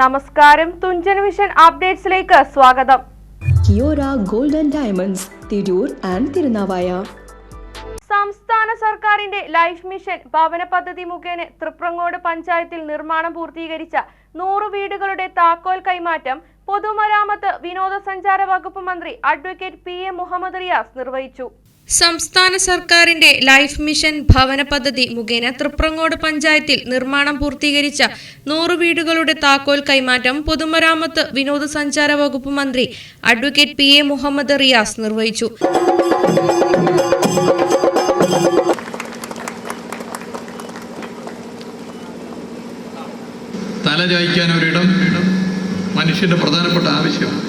നമസ്കാരം. തുഞ്ചൻ വിഷൻ അപ്ഡേറ്റ്സിലേക്ക് സ്വാഗതം. Kiora golden and diamonds Tirur and Thirunavaya. സംസ്ഥാന സർക്കാരിന്റെ ലൈഫ് മിഷൻ ഭവന പദ്ധതി മുഖേന തൃപ്രങ്ങോട് പഞ്ചായത്തിൽ നിർമ്മാണം പൂർത്തീകരിച്ച നൂറ് വീടുകളുടെ താക്കോൽ കൈമാറ്റം പൊതുമരാമത്ത് വിനോദസഞ്ചാര വകുപ്പ് മന്ത്രി advocate P A Muhammad Riyas നിർവഹിച്ചു. സംസ്ഥാന സർക്കാരിന്റെ ലൈഫ് മിഷൻ ഭവന പദ്ധതി മുഖേന തൃപ്രങ്ങോട് പഞ്ചായത്തിൽ നിർമ്മാണം പൂർത്തീകരിച്ച നൂറ് വീടുകളുടെ താക്കോൽ കൈമാറ്റം പൊതുമരാമത്ത് വിനോദസഞ്ചാര വകുപ്പ് മന്ത്രി advocate P A Muhammad Riyas നിർവഹിച്ചു. തല ചായ്ക്കാൻ ഒരിടം. മനുഷ്യന്റെ പ്രധാനപ്പെട്ട ആവശ്യമാണ്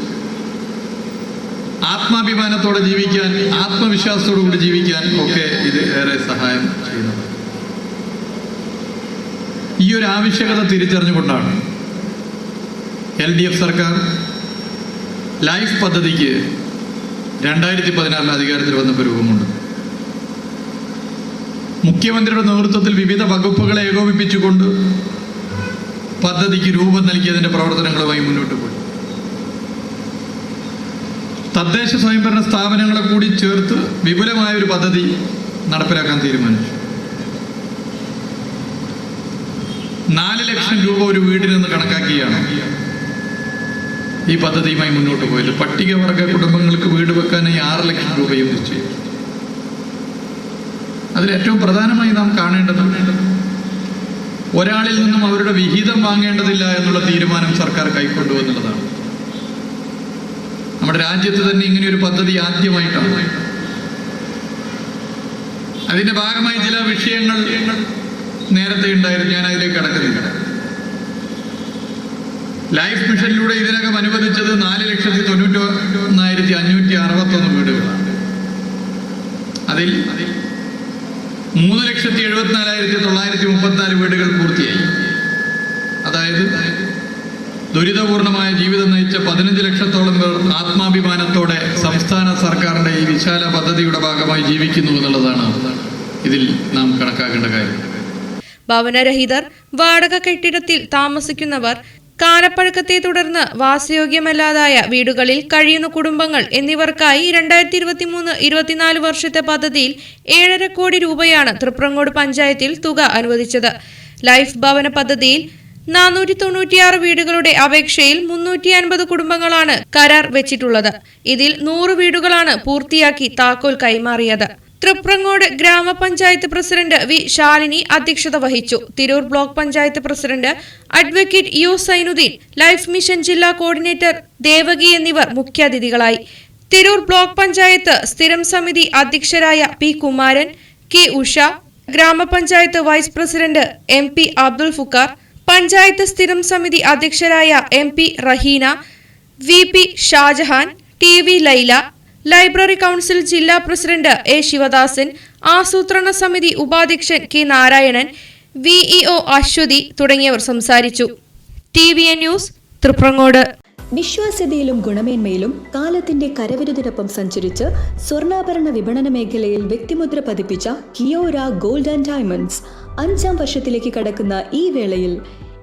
ആത്മാഭിമാനത്തോടെ ജീവിക്കാൻ ആത്മവിശ്വാസത്തോടു കൂടി ജീവിക്കാൻ ഒക്കെ ഇത് ഏറെ സഹായം ചെയ്യുന്നത് ഈ ഒരു ആവശ്യകത തിരിച്ചറിഞ്ഞുകൊണ്ടാണ് എൽ ഡി എഫ് സർക്കാർ ലൈഫ് പദ്ധതിക്ക് രണ്ടായിരത്തി പതിനാറിൽ അധികാരത്തിൽ വന്നപ്പോൾ രൂപമുണ്ട്. മുഖ്യമന്ത്രിയുടെ നേതൃത്വത്തിൽ വിവിധ വകുപ്പുകളെ ഏകോപിപ്പിച്ചുകൊണ്ട് പദ്ധതിക്ക് രൂപം നൽകിയതിന്റെ പ്രവർത്തനങ്ങളുമായി മുന്നോട്ട് പോയി. തദ്ദേശ സ്വയംഭരണ സ്ഥാപനങ്ങളെ കൂടി ചേർത്ത് വിപുലമായ ഒരു പദ്ധതി നടപ്പിലാക്കാൻ തീരുമാനിച്ചു. നാല് ലക്ഷം രൂപ ഒരു വീടിൽ നിന്ന് കണക്കാക്കിയാണ് ഈ പദ്ധതിയുമായി മുന്നോട്ട് പോയത്. പട്ടികവർഗ കുടുംബങ്ങൾക്ക് വീട് വെക്കാനായി ആറ് ലക്ഷം രൂപയും നിശ്ചയിച്ചു. അതിൽ ഏറ്റവും പ്രധാനമായി നാം കാണേണ്ടത് ഒരാളിൽ നിന്നും അവരുടെ വിഹിതം വാങ്ങേണ്ടതില്ല എന്നുള്ള തീരുമാനം സർക്കാർ കൈക്കൊണ്ടു എന്നുള്ളതാണ് നമ്മുടെ രാജ്യത്ത് തന്നെ ഇങ്ങനെ ഒരു പദ്ധതി ആദ്യമായിട്ടാണ്. അതിന്റെ ഭാഗമായി ചില വിഷയങ്ങൾ നേരത്തെ ഉണ്ടായിരുന്നു ഞാൻ അതിലേക്ക് കടക്കുന്നില്ല. ലൈഫ് മിഷനിലൂടെ ഇതിനകം അനുവദിച്ചത് നാല് ലക്ഷത്തി തൊണ്ണൂറ്റി ഒന്നായിരത്തി അഞ്ഞൂറ്റി അറുപത്തൊന്ന് വീടുകളാണ്. അതിൽ മൂന്ന് ലക്ഷത്തി എഴുപത്തിനാലായിരത്തി തൊള്ളായിരത്തി മുപ്പത്തിനാല് വീടുകൾ പൂർത്തിയായി. അതായത് ദുരിതപൂർണമായ ജീവിതം നയിച്ച പതിനഞ്ച് ലക്ഷത്തോളം പേർ ആത്മാഭിമാനത്തോടെ സംസ്ഥാന സർക്കാരിന്റെ ഈ വിശാല പദ്ധതിയുടെ ഭാഗമായി ജീവിക്കുന്നു എന്നുള്ളതാണ് ഇതിൽ നാം കണക്കാക്കേണ്ട കാര്യം. ഭവനരഹിതർ വാടക കെട്ടിടത്തിൽ താമസിക്കുന്നവർ കാലപ്പഴക്കത്തെ തുടർന്ന് വാസയോഗ്യമല്ലാതായ വീടുകളിൽ കഴിയുന്ന കുടുംബങ്ങൾ എന്നിവർക്കായി രണ്ടായിരത്തി ഇരുപത്തി മൂന്ന് ഇരുപത്തിനാല് വർഷത്തെ പദ്ധതിയിൽ ഏഴര കോടി രൂപയാണ് തൃപ്രങ്ങോട് പഞ്ചായത്തിൽ തുക അനുവദിച്ചത്. ലൈഫ് ഭവന പദ്ധതിയിൽ നാനൂറ്റി തൊണ്ണൂറ്റിയാറ് വീടുകളുടെ അപേക്ഷയിൽ മുന്നൂറ്റി അൻപത് കുടുംബങ്ങളാണ് കരാർ വെച്ചിട്ടുള്ളത്. ഇതിൽ നൂറ് വീടുകളാണ് പൂർത്തിയാക്കി താക്കോൽ കൈമാറിയത്. തൃപ്രങ്ങോട് ഗ്രാമപഞ്ചായത്ത് പ്രസിഡന്റ് വി ശാലിനി അധ്യക്ഷത വഹിച്ചു. Tirur block panchayat president advocate U Sainudheen life mission ജില്ലാ കോർഡിനേറ്റർ ദേവകി എന്നിവർ മുഖ്യാതിഥികളായി. തിരൂർ ബ്ലോക്ക് പഞ്ചായത്ത് സ്ഥിരം സമിതി അധ്യക്ഷരായ പി കുമാരൻ കെ ഉഷ ഗ്രാമപഞ്ചായത്ത് vice president M P Abdul Fukkar panchayat സ്ഥിരം സമിതി അധ്യക്ഷരായ M P Raheena V P Shajahan T V Laila library council ജില്ലാ പ്രസിഡന്റ് എ ശിവദാസൻ ആസൂത്രണ സമിതി ഉപാധ്യക്ഷൻ കെ നാരായണൻ വിഇഒ അശ്വതി തുടങ്ങിയവർ സംസാരിച്ചു. TV news Thriprangode. വിശ്വാസ്യതയിലും ഗുണമേന്മയിലും കാലത്തിന്റെ കരവിരുതിനൊപ്പം സഞ്ചരിച്ച് സ്വർണാഭരണ വിപണന മേഖലയിൽ വ്യക്തിമുദ്ര പതിപ്പിച്ച കിയോര ഗോൾഡ് ആൻഡ് ഡയമണ്ട്സ് അഞ്ചാം വർഷത്തിലേക്ക് കടക്കുന്ന ഈ വേളയിൽ